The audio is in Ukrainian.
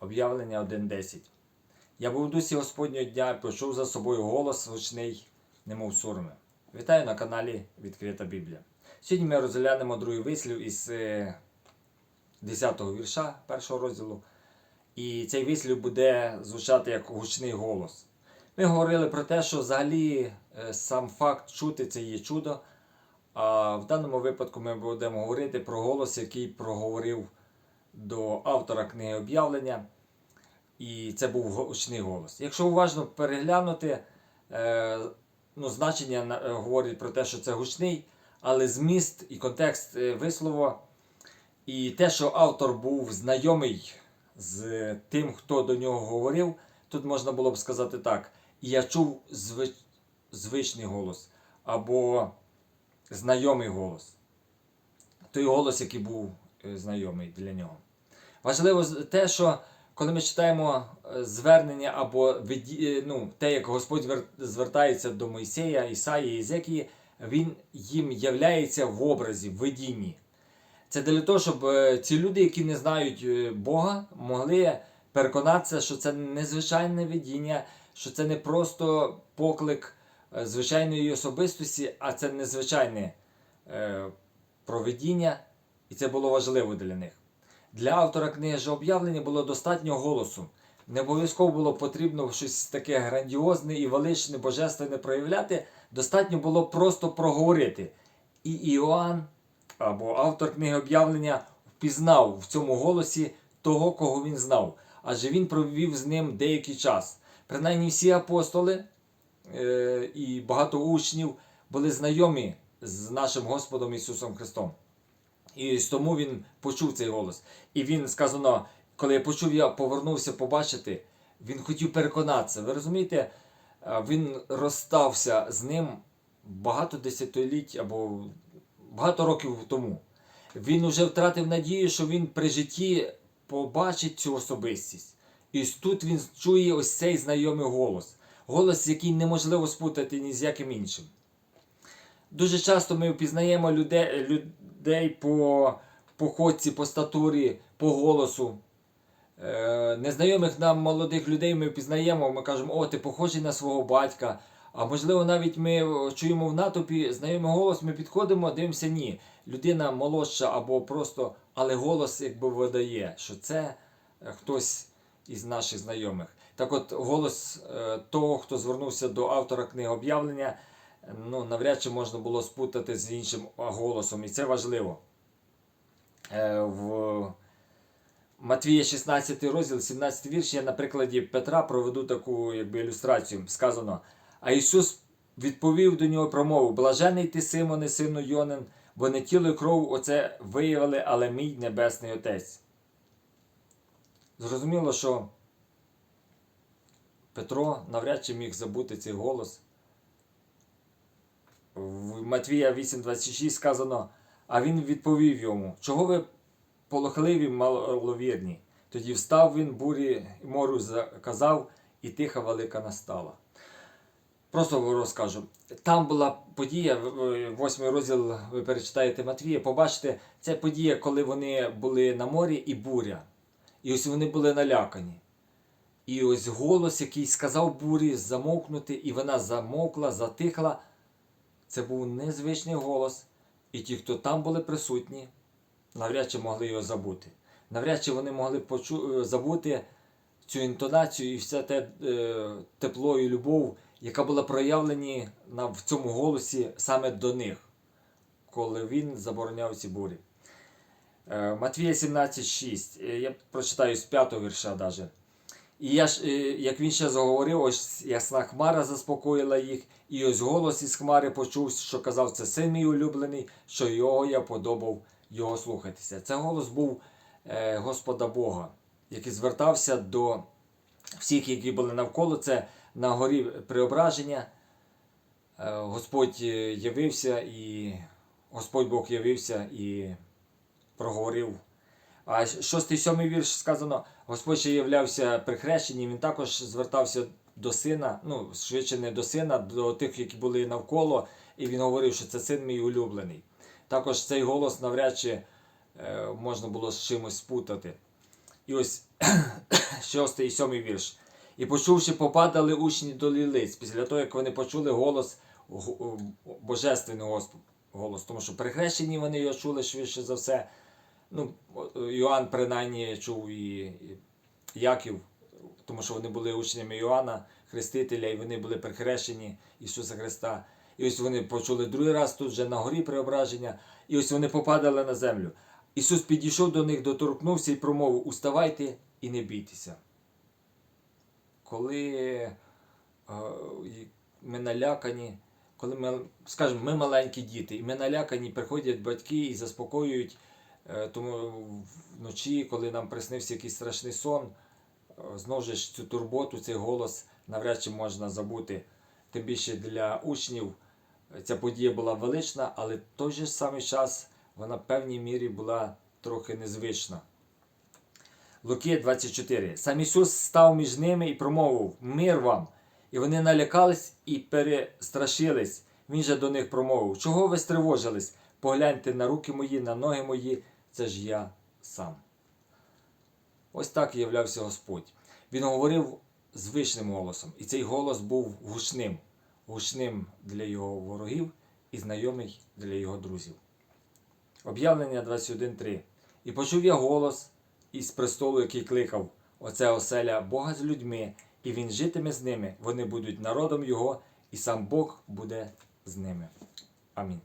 Об'явлення 1.10. Я був у дусі Господнього дня і почув за собою голос гучний, немов сурми. Вітаю на каналі Відкрита Біблія. Сьогодні ми розглянемо другий вислів із 10-го вірша першого розділу. І цей вислів буде звучати як гучний голос. Ми говорили про те, що взагалі е, сам факт чути це є чудо. А в даному випадку ми будемо говорити про голос, який проговорив до автора книги об'явлення. І це був гучний голос. Якщо уважно переглянути, е, ну, значення е, говорить про те, що це гучний, але зміст і контекст е, вислову, і те, що автор був знайомий з тим, хто до нього говорив, тут можна було б сказати так: я чув зви- звичний голос або знайомий голос. Той голос, який був знайомий для нього. Важливо те, що коли ми читаємо е, звернення або е, ну, те, як Господь звертається до Мойсея, Ісаї, Єзекії, він їм являється в образі, в видінні. Це для того, щоб е, ці люди, які не знають е, Бога, могли переконатися, що це незвичайне видіння, що це не просто поклик е, звичайної особистості, а це незвичайне е, провидіння, і це було важливо для них. Для автора книги об'явлення було достатньо голосу. Не обов'язково було потрібно щось таке грандіозне і величне, божественне проявляти. Достатньо було просто проговорити. І Іоанн, або автор книги об'явлення, впізнав в цьому голосі того, кого він знав. Адже він провів з ним деякий час. Принаймні всі апостоли е, і багато учнів були знайомі з нашим Господом Ісусом Христом. І тому він почув цей голос. І він сказано, коли я почув, я повернувся побачити, він хотів переконатися. Ви розумієте, він розстався з ним багато десятиліть або багато років тому. Він уже втратив надію, що він при житті побачить цю особистість. І тут він чує ось цей знайомий голос. Голос, який неможливо спутати ні з яким іншим. Дуже часто ми впізнаємо людей, людей по походці, по статурі, по голосу. Е, незнайомих нам молодих людей ми впізнаємо, ми кажемо, о, ти похожий на свого батька. А можливо, навіть ми чуємо в натовпі знайомий голос, ми підходимо, дивимося, ні. Людина молодша або просто, але голос якби видає, що це е, хтось із наших знайомих. Так от, голос е, того, хто звернувся до автора книги об'явлення, е, ну, навряд чи можна було спутати з іншим голосом, і це важливо. Е, в Матвія 16 розділ, 17 вірш, я на прикладі Петра проведу таку якби, ілюстрацію. Сказано: А Ісус відповів до нього промову: Блажений ти, Симоне, сину Йонин, бо не тіло і кров оце виявили, але мій Небесний Отець. Зрозуміло, що Петро навряд чи міг забути цей голос. В Матвія 8,26 сказано, а він відповів йому, чого ви полохливі маловірні. Тоді встав він, бурі і морю заказав, і тиха велика настала. Просто розкажу. Там була подія, восьмий розділ, ви перечитаєте Матвія, побачите, це подія, коли вони були на морі і буря. І ось вони були налякані. І ось голос, який сказав бурі замовкнути, і вона замовкла, затихла. Це був незвичний голос. І ті, хто там були присутні, навряд чи могли його забути. Навряд чи вони могли почу... е, забути цю інтонацію і все те е, тепло і любов, яка була проявлені на, в цьому голосі саме до них, коли він забороняв ці бурі. Е, Матвія 17,6. Е, Я прочитаю з 5 вірша даже. І я ж, е, як він ще заговорив, ось ясна хмара заспокоїла їх, і ось голос із хмари почув, що казав, це син мій улюблений, що його я подобав його слухатися. Це голос був е, Господа Бога, який звертався до всіх, які були навколо. Це на горі преображення. Е, Господь явився і Господь Бог явився і проговорив. А шостий сьомий вірш сказано, Господь ще являвся при він також звертався до сина, ну, швидше не до сина, до тих, які були навколо, і він говорив, що це син мій улюблений. Також цей голос навряд чи е, можна було з чимось спутати. І ось 6 і 7 вірш. І почувши, попадали учні до лілиць, після того, як вони почули голос го- божественний голос. Тому що перехрещені вони його чули швидше за все. Ну, Йоанн принаймні чув і Яків, тому що вони були учнями Йоанна, Хрестителя, і вони були перехрещені Ісуса Христа. І ось вони почули другий раз тут вже на горі преображення, і ось вони попадали на землю. Ісус підійшов до них, доторкнувся і промовив: Уставайте і не бійтеся. Коли е, ми налякані, коли ми, скажімо, ми маленькі діти, і ми налякані, приходять батьки і заспокоюють, тому вночі, коли нам приснився якийсь страшний сон, е, знову ж цю турботу, цей голос навряд чи можна забути. Тим більше для учнів е, ця подія була велична, але в той же самий час вона в певній мірі була трохи незвична. Луки 24. Сам Ісус став між ними і промовив Мир вам! І вони налякались і перестрашились. Він же до них промовив: Чого ви стривожились? Погляньте на руки мої, на ноги мої, це ж я сам. Ось так і являвся Господь. Він говорив звичним голосом, і цей голос був гучним, гучним для його ворогів і знайомий для його друзів. Об'явлення 21.3. І почув я голос із престолу, який кликав: Оце оселя Бога з людьми, і він житиме з ними. Вони будуть народом Його, і сам Бог буде з ними. Амінь.